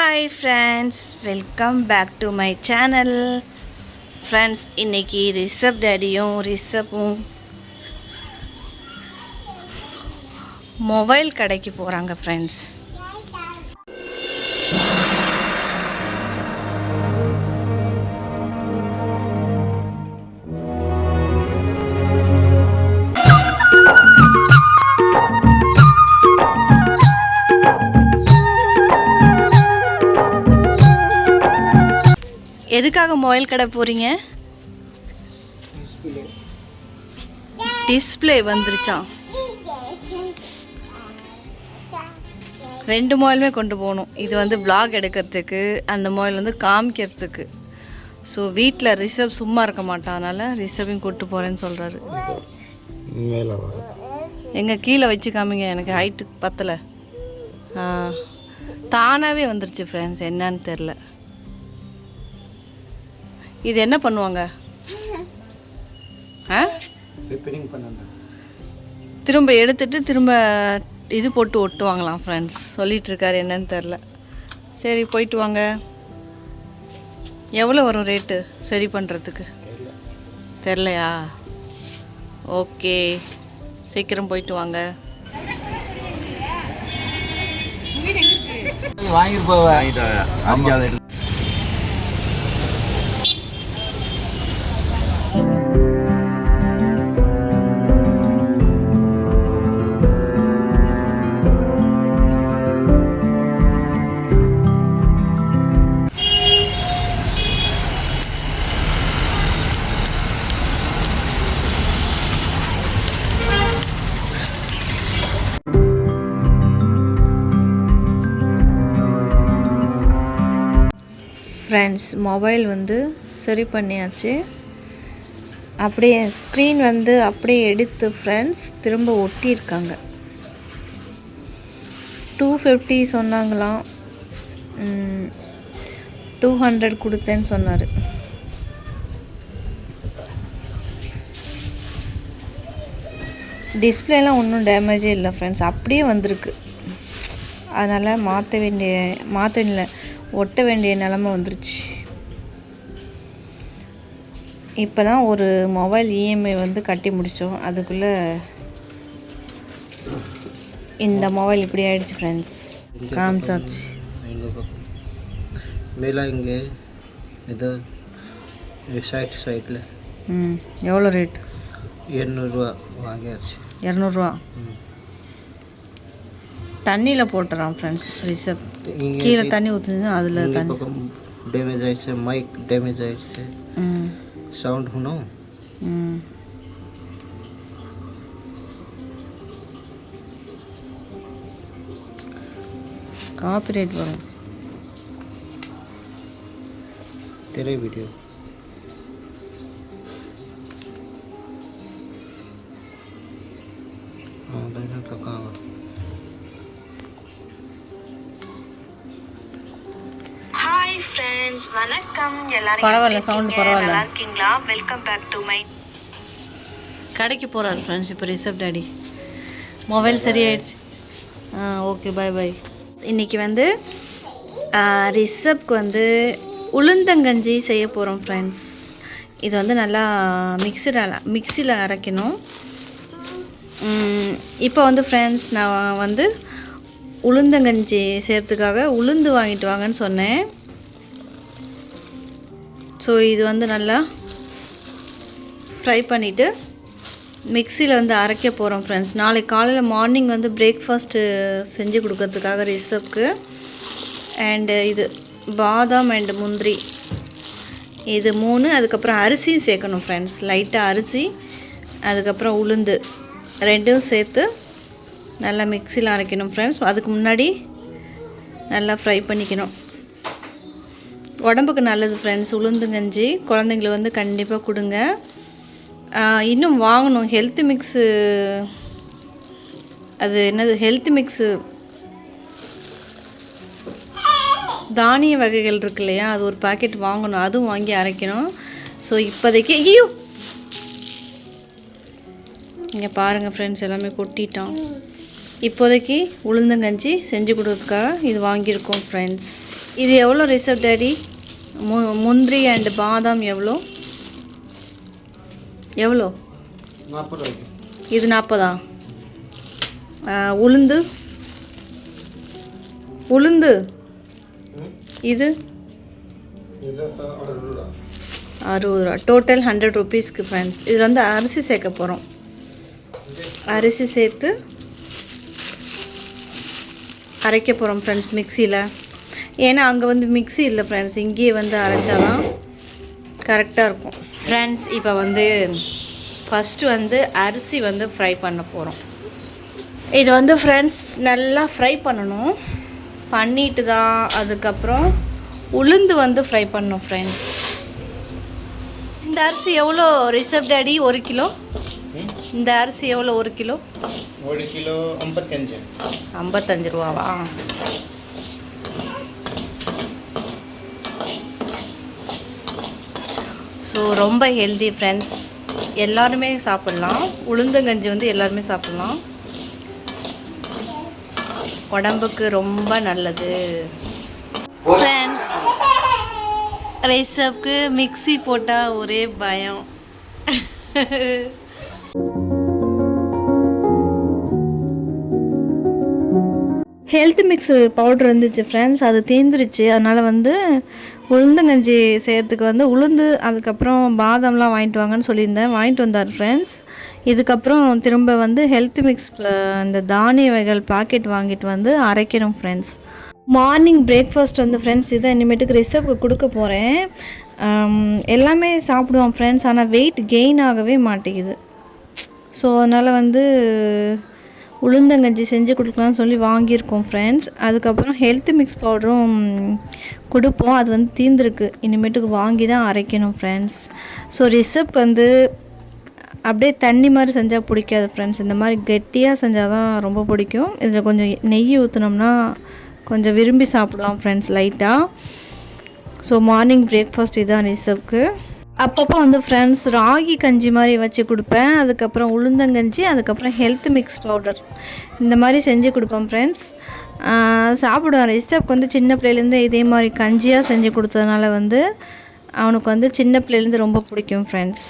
Hi friends welcome back to my channel friends இன்னைக்கு Rishabh டேடியும் ரிஷப்பும் mobile கடைக்கு போகிறாங்க ஃப்ரெண்ட்ஸ் எதுக்காக மொபைல் கடை போகிறீங்க டிஸ்ப்ளே வந்துருச்சான் ரெண்டு மொபைலுமே கொண்டு போகணும். இது வந்து vlog எடுக்கிறதுக்கு அந்த மொபைல் வந்து காமிக்கிறதுக்கு. ஸோ வீட்டில் ரிசர்வ் சும்மா இருக்க மாட்டான் அதனால் ரிசர்வையும் கூப்பிட்டு போகிறேன்னு சொல்கிறாரு எங்கே கீழே வச்சு காமிங்க எனக்கு ஹைட்டு பத்தலை. தானாகவே வந்துருச்சு ஃப்ரெண்ட்ஸ் என்னன்னு தெரில இது என்ன பண்ணுவாங்க? திரும்ப எடுத்துட்டு திரும்ப இது போட்டு ஒட்டுவாங்களாம் ஃப்ரெண்ட்ஸ் சொல்லிட்டு இருக்காரு என்னன்னு தெரில சரி போயிட்டு வாங்க. எவ்வளோ வரும் ரேட்டு சரி பண்ணுறதுக்கு தெரிலையா ஓகே. சீக்கிரம் போயிட்டு வாங்க. வாங்கிட்டு போவேன் ஃப்ரெண்ட்ஸ் மொபைல் வந்து சரி பண்ணியாச்சு. அப்படியே ஸ்க்ரீன் வந்து அப்படியே எடுத்து ஃப்ரெண்ட்ஸ் திரும்ப ஒட்டியிருக்காங்க. டூ ஃபிஃப்டி சொன்னாங்களாம். டூ ஹண்ட்ரட் கொடுத்தேன்னு சொன்னார். டிஸ்பிளேலாம் ஒன்றும் டேமேஜே இல்லை ஃப்ரெண்ட்ஸ் அப்படியே வந்திருக்கு. அதனால் மாற்ற வேண்டிய மாற்ற இல்லை ஒட்ட வேண்டிய நிலமை வந்துருச்சு. இப்போ தான் ஒரு மொபைல் இஎம்ஐ வந்து கட்டி முடித்தோம் அதுக்குள்ளே இந்த மொபைல் இப்படி ஆயிடுச்சு ஃப்ரெண்ட்ஸ் காமிச்சாச்சு. எங்கே பக்கம் மேலே இங்கே இது சைட் சைடில் ம் எவ்வளோ ரேட் எண்ணூறுரூவா வாங்கியாச்சு. இரநூறுவா. தண்ணியில் போட்டுறான் ஃப்ரெண்ட்ஸ் ரிசப் கீழே தண்ணி ஊற்றுனா அதில் இங்கே தண்ணி பக்கம் டேமேஜ் ஆயிடுச்சு மைக் டேமேஜ் ஆயிடுச்சு ம் சவுண்ட் ஹுனோ ம் காப்பிரைட் வரும் तेरे वीडियो हाँ बैठा तो कहाँ ஹாய் ஃப்ரெண்ட்ஸ் வணக்கம். எல்லாரும் பரவாயில்ல, sound பரவாயில்ல. நல்லா இருக்கீங்களா? வெல்கம் பேக் டு மை கடைக்கு போகிறாரு ஃப்ரெண்ட்ஸ் இப்போ ரிசப் டாடி மொபைல் சரியாயிடுச்சு. ஆ ஓகே பை பை இன்னைக்கு வந்து ரிசப்க்கு வந்து உளுந்தங்கஞ்சி செய்ய போகிறோம் ஃப்ரெண்ட்ஸ் இது வந்து நல்லா மிக்சியில் மிக்சியில் அரைக்கணும். இப்போ வந்து ஃப்ரெண்ட்ஸ் நான் வந்து உளுந்தங்கஞ்சி செய்கிறதுக்காக உளுந்து வாங்கிட்டு வாங்கன்னு சொன்னேன். ஸோ இது வந்து நல்லா ஃப்ரை பண்ணிவிட்டு மிக்சியில் வந்து அரைக்க போகிறோம் ஃப்ரெண்ட்ஸ் நாளைக்கு காலையில் மார்னிங் வந்து பிரேக்ஃபாஸ்ட்டு செஞ்சு கொடுக்கறதுக்காக ரிசப்க்கு அண்டு இது பாதாம் அண்டு முந்திரி. இது மூணு அதுக்கப்புறம் அரிசியும் சேர்க்கணும் ஃப்ரெண்ட்ஸ் லைட்டாக அரிசி அதுக்கப்புறம் உளுந்து. ரெண்டும் சேர்த்து நல்லா மிக்சியில் அரைக்கணும் ஃப்ரெண்ட்ஸ் அதுக்கு முன்னாடி நல்லா ஃப்ரை பண்ணிக்கணும். உடம்புக்கு நல்லது ஃப்ரெண்ட்ஸ் உளுந்துங்கஞ்சி குழந்தைங்களை வந்து கண்டிப்பாக கொடுங்க. இன்னும் வாங்கணும். ஹெல்த் மிக்ஸு அது என்னது? ஹெல்த் மிக்ஸு தானிய வகைகள் இருக்கு இல்லையா? அது ஒரு பாக்கெட் வாங்கணும். அதுவும் வாங்கி அரைக்கணும். ஸோ இப்போதைக்கு ஐயோ! இங்கே பாருங்கள் ஃப்ரெண்ட்ஸ் எல்லாமே கொட்டிட்டோம். இப்போதைக்கு உளுந்தங்கஞ்சி செஞ்சு கொடுக்கறதுக்காக இது வாங்கியிருக்கோம் ஃப்ரெண்ட்ஸ் இது எவ்வளோ ரிசர்வ் டேடி மு முந்திரி அண்ட் பாதாம் எவ்வளோ? எவ்வளோ? இது நாற்பதா? உளுந்து? உளுந்து? இது? அறுபது ரூபா. டோட்டல் ஹண்ட்ரட் ருபீஸ்க்கு ஃப்ரெண்ட்ஸ் இதில் வந்து அரிசி சேர்க்க போகிறோம் அரிசி சேர்த்து அரைக்க போகிறோம் ஃப்ரெண்ட்ஸ் மிக்சியில் ஏன்னா அங்கே வந்து மிக்ஸி இல்லை ஃப்ரெண்ட்ஸ் இங்கேயே வந்து அரைச்சாதான் கரெக்டாக இருக்கும். ஃப்ரெண்ட்ஸ் இப்போ வந்து ஃபஸ்ட்டு வந்து அரிசி வந்து ஃப்ரை பண்ண போகிறோம் இது வந்து ஃப்ரெண்ட்ஸ் நல்லா ஃப்ரை பண்ணணும். பண்ணிட்டு தான் அதுக்கப்புறம் உளுந்து வந்து ஃப்ரை பண்ணணும் ஃப்ரெண்ட்ஸ் இந்த அரிசி எவ்வளோ ரிசர்வ் டேடி ஒரு கிலோ? இந்த அரிசி எவ்வளோ ஒரு கிலோ? ஒரு கிலோ ஐம்பத்தஞ்சு. ஐம்பத்தஞ்சு ரூபாவா? ஸோ ரொம்ப ஹெல்தி ஃப்ரெண்ட்ஸ் எல்லாருமே சாப்பிட்லாம். உளுந்தங்கஞ்சி வந்து எல்லாருமே சாப்பிட்லாம். உடம்புக்கு ரொம்ப நல்லது. ஃப்ரெண்ட்ஸ் ரைஸப்புக்கு மிக்ஸி போட்டால் ஒரே பயம். ஹெல்த் மிக்ஸு பவுட்ரு இருந்துச்சு ஃப்ரெண்ட்ஸ் அது தீந்துருச்சு. அதனால் வந்து உளுந்தங்கஞ்சி செய்கிறதுக்கு வந்து உளுந்து அதுக்கப்புறம் பாதாம்லாம் வாங்கிட்டு வாங்கன்னு சொல்லியிருந்தேன். வாங்கிட்டு வந்தார் ஃப்ரெண்ட்ஸ் இதுக்கப்புறம் திரும்ப வந்து ஹெல்த் மிக்ஸ் இந்த தானிய வகைகள் பாக்கெட் வாங்கிட்டு வந்து அரைக்கணும் ஃப்ரெண்ட்ஸ் மார்னிங் பிரேக்ஃபாஸ்ட் வந்து ஃப்ரெண்ட்ஸ் இதை இனிமேட்டுக்கு ரிசர்வ்க்கு கொடுக்க போகிறேன் எல்லாமே சாப்பிடுவோம் ஃப்ரெண்ட்ஸ் ஆனால் வெயிட் கெயின் ஆகவே மாட்டேங்குது. ஸோ அதனால் வந்து உளுந்தங்கஞ்சி செஞ்சு கொடுக்கலாம்னு சொல்லி வாங்கியிருக்கோம் ஃப்ரெண்ட்ஸ் அதுக்கப்புறம் ஹெல்த் மிக்ஸ் பவுடரும் கொடுப்போம். அது வந்து தீர்ந்துருக்கு. இனிமேட்டுக்கு வாங்கி தான் அரைக்கணும் ஃப்ரெண்ட்ஸ் ஸோ ரிசப்க்கு வந்து அப்படியே தண்ணி மாதிரி செஞ்சால் பிடிக்காது ஃப்ரெண்ட்ஸ் இந்த மாதிரி கெட்டியாக செஞ்சால் தான் ரொம்ப பிடிக்கும். இதில் கொஞ்சம் நெய் ஊற்றினோம்னா கொஞ்சம் விரும்பி சாப்பிடுவான் ஃப்ரெண்ட்ஸ் லைட்டாக ஸோ மார்னிங் பிரேக்ஃபாஸ்ட் இதான் ரிசப்க்கு அப்பப்போ வந்து ஃப்ரெண்ட்ஸ் ராகி கஞ்சி மாதிரி வச்சு கொடுப்பேன். அதுக்கப்புறம் உளுந்தங்கஞ்சி அதுக்கப்புறம் ஹெல்த் மிக்ஸ் பவுடர் இந்த மாதிரி செஞ்சு கொடுப்பேன் ஃப்ரெண்ட்ஸ் சாப்பிடுவான். ரிஷப்க்கு வந்து சின்ன பிள்ளையிலேருந்து இதே மாதிரி கஞ்சியாக செஞ்சு கொடுத்ததுனால வந்து அவனுக்கு வந்து சின்ன பிள்ளையிலேருந்து ரொம்ப பிடிக்கும் ஃப்ரெண்ட்ஸ்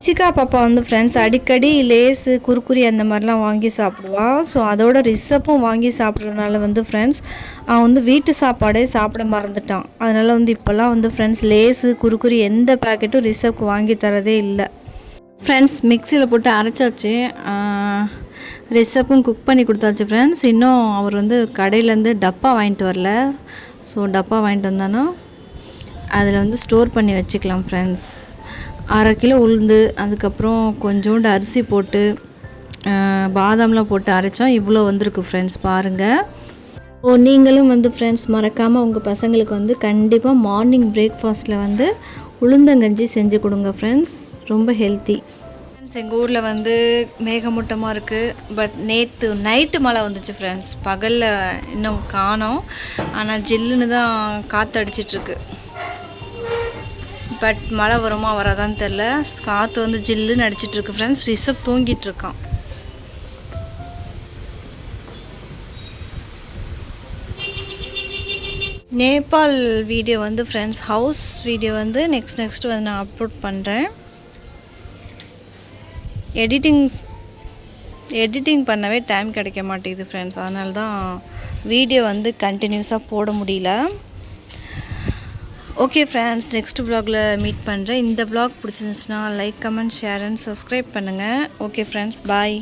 சிக்கா பாப்பா வந்து ஃப்ரெண்ட்ஸ் அடிக்கடி லேஸு குறுக்குறி அந்த மாதிரிலாம் வாங்கி சாப்பிடுவான் ஸோ அதோட ரிசப்பும் வாங்கி சாப்பிட்றதுனால வந்து ஃப்ரெண்ட்ஸ் அவன் வந்து வீட்டு சாப்பாடே சாப்பிட மறந்துட்டான். அதனால் வந்து இப்போல்லாம் வந்து ஃப்ரெண்ட்ஸ் லேஸு குறுக்குறி எந்த பேக்கெட்டும் ரிசப்க்கு வாங்கி தரதே இல்லை. ஃப்ரெண்ட்ஸ் மிக்சியில் போட்டு அரைச்சாச்சு. ரிசப்பும் குக் பண்ணி கொடுத்தாச்சு ஃப்ரெண்ட்ஸ் இன்னும் அவர் வந்து கடையிலேருந்து டப்பா வாங்கிட்டு வரல. ஸோ டப்பா வாங்கிட்டு வந்தானோ? அதில் வந்து ஸ்டோர் பண்ணி வச்சுக்கலாம் ஃப்ரெண்ட்ஸ் அரை கிலோ உளுந்து அதுக்கப்புறம் கொஞ்சோண்டு அரிசி போட்டு பாதாம்லாம் போட்டு அரைச்சோம். இவ்வளோ வந்திருக்கு ஃப்ரெண்ட்ஸ் பாருங்கள் ஓ நீங்களும் வந்து ஃப்ரெண்ட்ஸ் மறக்காமல் உங்கள் பசங்களுக்கு வந்து கண்டிப்பாக மார்னிங் பிரேக்ஃபாஸ்ட்டில் வந்து உளுந்தங்கஞ்சி செஞ்சு கொடுங்க ஃப்ரெண்ட்ஸ் ரொம்ப ஹெல்த்தி ஃப்ரெண்ட்ஸ் எங்கள் ஊரில் வந்து மேகமூட்டமாக இருக்குது பட் நேற்று நைட்டு மழை வந்துச்சு ஃப்ரெண்ட்ஸ் பகலில் இன்னும் காணோம். ஆனால் ஜில்லுன்னு தான் காற்று அடிச்சிட்ருக்கு பட் மழை வருமா வராதான்னு தெரில காற்று வந்து ஜில்லுன்னு அடிச்சிட்ருக்கு ஃப்ரெண்ட்ஸ் ரிசப் தூங்கிட்டு இருக்கான். நேபாள் வீடியோ வந்து ஃப்ரெண்ட்ஸ் ஹவுஸ் வீடியோ வந்து நெக்ஸ்ட் நெக்ஸ்ட் வந்து நான் அப்லோட் பண்ணுறேன் எடிட்டிங் எடிட்டிங் பண்ணவே டைம் கிடைக்க மாட்டேங்குது ஃப்ரெண்ட்ஸ் அதனால தான் வீடியோ வந்து கண்டினியூஸாக போட முடியல. ஓகே ஃப்ரெண்ட்ஸ் நெக்ஸ்ட் வ்ளாகில் மீட் பண்ணுறேன் இந்த ப்ளாக் பிடிச்சிருந்துச்சுன்னா like comment share and subscribe பண்ணுங்கள் ஓகே ஃப்ரெண்ட்ஸ் பாய்